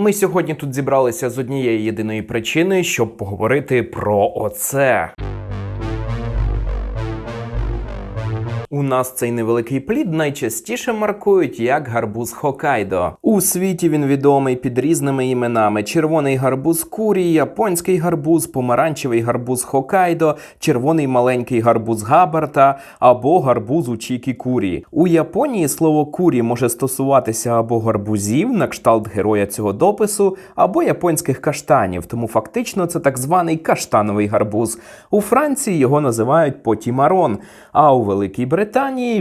Ми сьогодні тут зібралися з однієї єдиної причини, щоб поговорити про оце. У нас цей невеликий плід найчастіше маркують як гарбуз Хокайдо. У світі він відомий під різними іменами: червоний гарбуз курі, японський гарбуз, помаранчевий гарбуз Хокайдо, червоний маленький гарбуз Габарта або гарбуз у Чікі курі. У Японії слово курі може стосуватися або гарбузів, на кшталт героя цього допису, або японських каштанів, тому фактично це так званий каштановий гарбуз. У Франції його називають потімарон, а у Великій Британії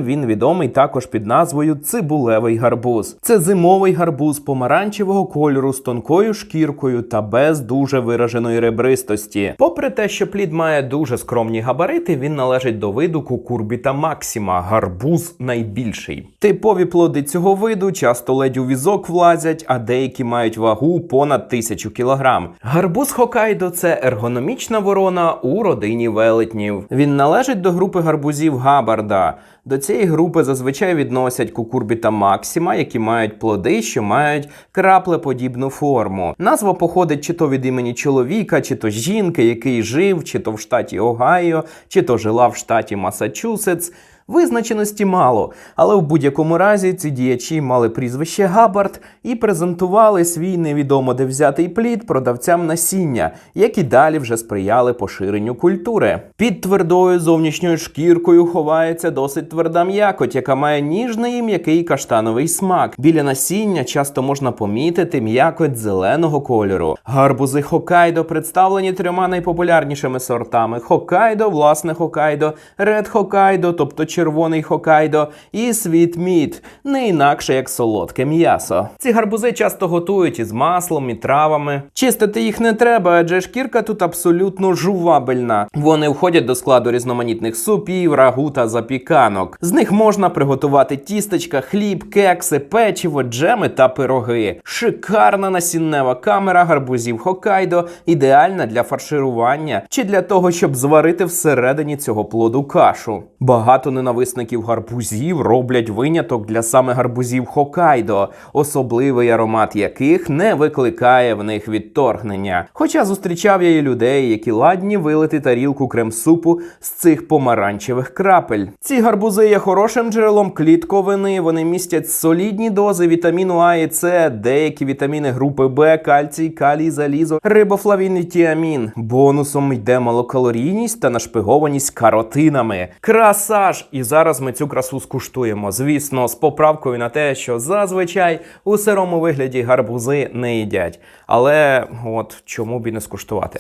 він відомий також під назвою цибулевий гарбуз. Це зимовий гарбуз помаранчевого кольору з тонкою шкіркою та без дуже вираженої ребристості. Попри те, що плід має дуже скромні габарити, він належить до виду кукурбіта максима, гарбуз найбільший. Типові плоди цього виду часто ледь у візок влазять, а деякі мають вагу понад тисячу кілограм. Гарбуз Хокайдо це ергономічна ворона у родині велетнів. Він належить до групи гарбузів Габарда. До цієї групи зазвичай відносять кукурбіта максима, які мають плоди, що мають краплеподібну форму. Назва походить чи то від імені чоловіка, чи то жінки, який жив, чи то в штаті Огайо, чи то жила в штаті Масачусетс. Визначеності мало, але в будь-якому разі ці діячі мали прізвище Габард і презентували свій невідомо де взятий плід продавцям насіння, які далі вже сприяли поширенню культури. Під твердою зовнішньою шкіркою ховається досить тверда м'якоть, яка має ніжний і м'який каштановий смак. Біля насіння часто можна помітити м'якоть зеленого кольору. Гарбузи Хокайдо представлені трьома найпопулярнішими сортами: Хокайдо, власне Хокайдо, Ред Хокайдо, тобто червоний Хокайдо, і Світ Міт, не інакше як солодке м'ясо. Ці гарбузи часто готують із маслом і травами. Чистити їх не треба, адже шкірка тут абсолютно жувабельна. Вони входять до складу різноманітних супів, рагу та запіканок. З них можна приготувати тістечка, хліб, кекси, печиво, джеми та пироги. Шикарна насіннева камера гарбузів Хокайдо, ідеальна для фарширування чи для того, щоб зварити всередині цього плоду кашу. Багато ненависників гарбузів роблять виняток для саме гарбузів Хокайдо, особливий аромат яких не викликає в них відторгнення. Хоча зустрічав я і людей, які ладні вилити тарілку крем-супу з цих помаранчевих крапель. Ці гарбузи є хорошим джерелом клітковини. Вони містять солідні дози вітаміну А і С, деякі вітаміни групи Б, кальцій, калій, залізо, рибофлавін тіамін. Бонусом йде малокалорійність та нашпигованість каротинами. Красаж! І зараз ми цю красу скуштуємо. Звісно, з поправкою на те, що зазвичай у сирому вигляді гарбузи не їдять. Але от чому б і не скуштувати?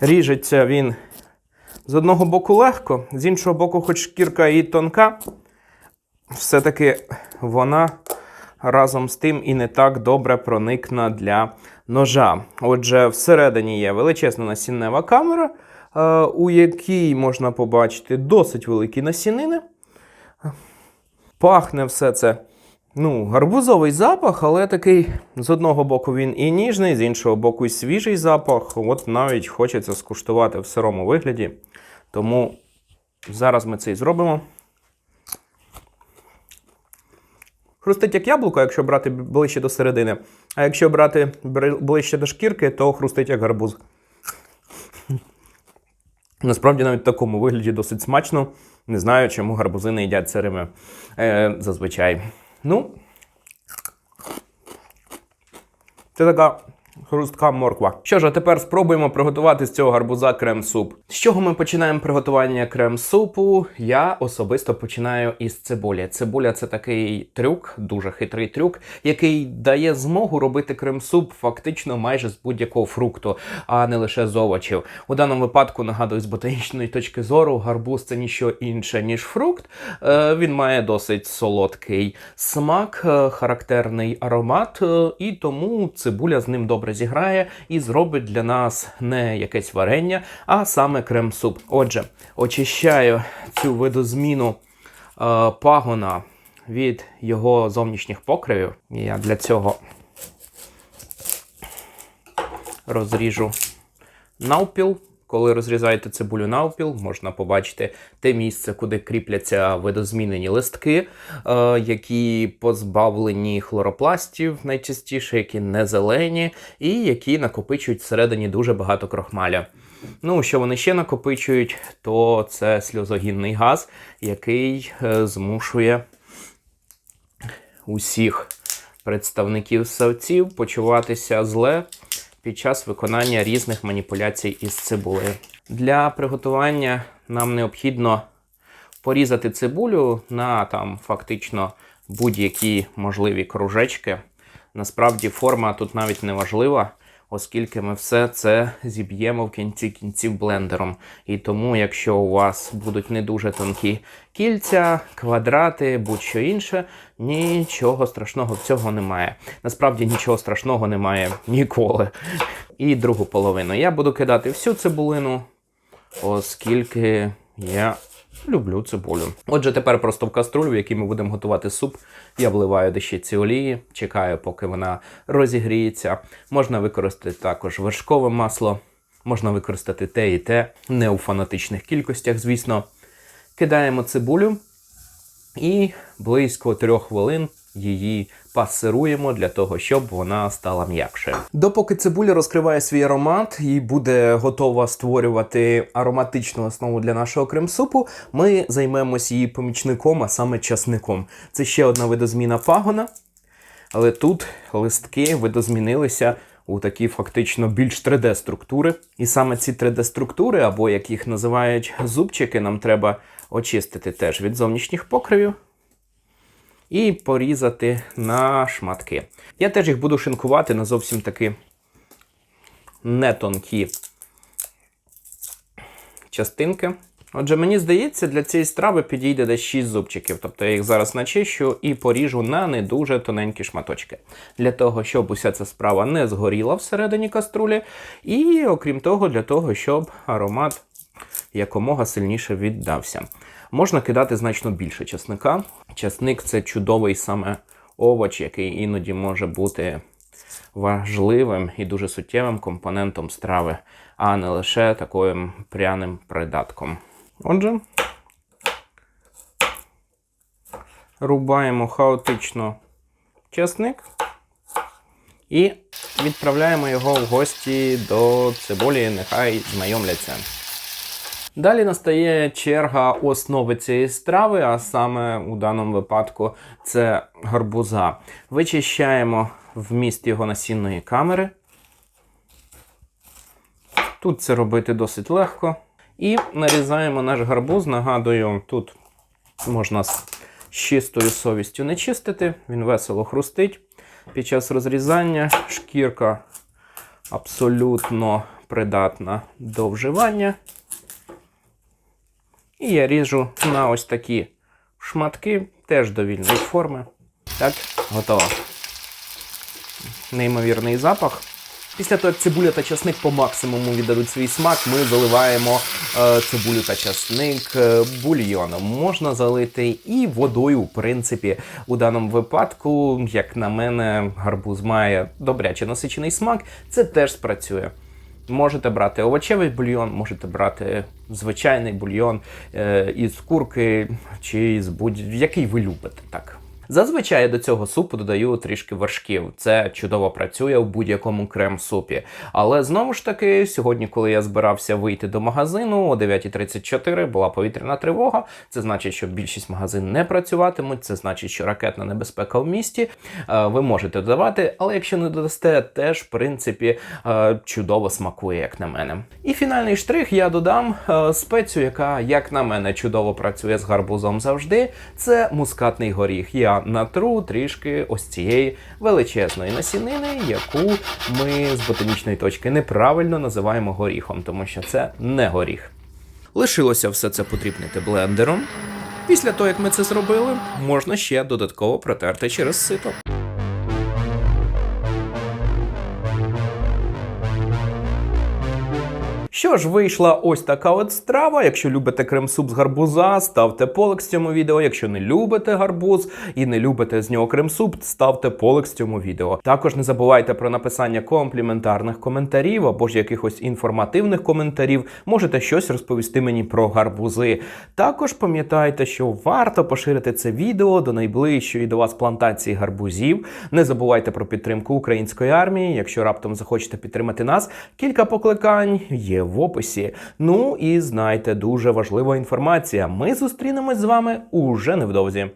Ріжеться він з одного боку легко, з іншого боку, хоч шкірка і тонка, все-таки вона разом з тим і не так добре проникна для ножа. Отже, всередині є величезна насіннева камера, е, у якій можна побачити досить великі насінини. Пахне все це. Ну, гарбузовий запах, але такий з одного боку він і ніжний, з іншого боку, і свіжий запах. От навіть хочеться скуштувати в сирому вигляді. Тому зараз ми це і зробимо. Хрустить як яблуко, якщо брати ближче до середини. А якщо брати ближче до шкірки, то хрустить як гарбуз. Насправді навіть в такому вигляді досить смачно. Не знаю, чому гарбузи не їдять сирими е, зазвичай. Ну, це така хрустка морква. Що ж, а тепер спробуємо приготувати з цього гарбуза крем-суп. З чого ми починаємо приготування крем-супу? Я особисто починаю із цибулі. Цибуля це такий трюк, дуже хитрий трюк, який дає змогу робити крем-суп фактично майже з будь-якого фрукту, а не лише з овочів. У даному випадку нагадую, з ботанічної точки зору, гарбуз це ніщо інше, ніж фрукт. Е, Він має досить солодкий смак, е, характерний аромат, е, і тому цибуля з ним добре зіграє і зробить для нас не якесь варення, а саме крем-суп. Отже, очищаю цю видозміну е, пагона від його зовнішніх покривів. Я для цього розріжу навпіл Коли розрізаєте цибулю навпіл, можна побачити те місце, куди кріпляться видозмінені листки, е, які позбавлені хлоропластів, найчастіше, які не зелені, і які накопичують всередині дуже багато крохмаля. Ну, що вони ще накопичують, то це сльозогінний газ, який е, змушує усіх представників савців почуватися зле під час виконання різних маніпуляцій із цибулею. Для приготування нам необхідно порізати цибулю на там фактично будь-які можливі кружечки. Насправді форма тут навіть не важлива, оскільки ми все це зіб'ємо в кінці кінців блендером. І тому, якщо у вас будуть не дуже тонкі кільця, квадрати, будь-що інше, нічого страшного в цього немає. Насправді нічого страшного немає ніколи. І другу половину. Я буду кидати всю цибулину, оскільки я люблю цибулю. Отже, тепер просто в каструлю, в якій ми будемо готувати суп, я вливаю дещиці олії, чекаю, поки вона розігріється. Можна використати також вершкове масло, можна використати те і те, не у фанатичних кількостях, звісно. Кидаємо цибулю і близько трьох хвилин її пасируємо для того, щоб вона стала м'якшою. Допоки цибуля розкриває свій аромат і буде готова створювати ароматичну основу для нашого крем-супу, ми займемось її помічником, а саме часником. Це ще одна видозміна пагона, але тут листки видозмінилися у такі фактично більш 3D-структури. І саме ці 3D-структури, або як їх називають зубчики, нам треба очистити теж від зовнішніх покривів і порізати на шматки. Я теж їх буду шинкувати на зовсім такі не тонкі частинки. Отже, мені здається, для цієї страви підійде десь 6 зубчиків. Тобто я їх зараз начищу і поріжу на не дуже тоненькі шматочки. Для того, щоб уся ця справа не згоріла всередині каструлі. І, окрім того, для того, щоб аромат якомога сильніше віддався. Можна кидати значно більше часника. Часник це чудовий саме овоч, який іноді може бути важливим і дуже суттєвим компонентом страви, а не лише таким пряним придатком. Отже, рубаємо хаотично часник і відправляємо його в гості до цибулі, нехай знайомляться. Далі настає черга основи цієї страви, а саме у даному випадку це гарбуза. Вичищаємо вміст його насінної камери. Тут це робити досить легко. І нарізаємо наш гарбуз. Нагадую, тут можна з чистою совістю не чистити, він весело хрустить. Під час розрізання шкірка абсолютно придатна до вживання. І я ріжу на ось такі шматки, теж довільної форми. Так, готово. Неймовірний запах. Після того, як цибуля та часник по максимуму віддадуть свій смак, ми заливаємо е, цибулю та часник е, бульйоном. Можна залити і водою, в принципі, у даному випадку, як на мене, гарбуз має добряче насичений смак, це теж спрацює. Можете брати овочевий бульйон, можете брати звичайний бульйон е, із курки чи з будь-який ви любите так. Зазвичай я до цього супу додаю трішки вершків. Це чудово працює в будь-якому крем-супі. Але знову ж таки, сьогодні, коли я збирався вийти до магазину, о 9.34 була повітряна тривога. Це значить, що більшість магазин не працюватимуть. Це значить, що ракетна небезпека в місті. Е, ви можете додавати, але якщо не додасте, теж в принципі е, чудово смакує, як на мене. І фінальний штрих я додам е, спецію, яка, як на мене, чудово працює з гарбузом завжди. Це мускатний горіх. Я натру трішки ось цієї величезної насінини, яку ми з ботанічної точки неправильно називаємо горіхом, тому що це не горіх. Лишилося все це потрібнити блендером. Після того, як ми це зробили, можна ще додатково протерти через сито. Що ж, вийшла ось така от страва. Якщо любите крем-суп з гарбуза, ставте полекс цьому відео. Якщо не любите гарбуз і не любите з нього крем-суп, ставте полекс цьому відео. Також не забувайте про написання компліментарних коментарів або ж якихось інформативних коментарів. Можете щось розповісти мені про гарбузи. Також пам'ятайте, що варто поширити це відео до найближчої до вас плантації гарбузів. Не забувайте про підтримку української армії. Якщо раптом захочете підтримати нас, кілька покликань є в описі. Ну і знайте, дуже важлива інформація. Ми зустрінемось з вами уже невдовзі.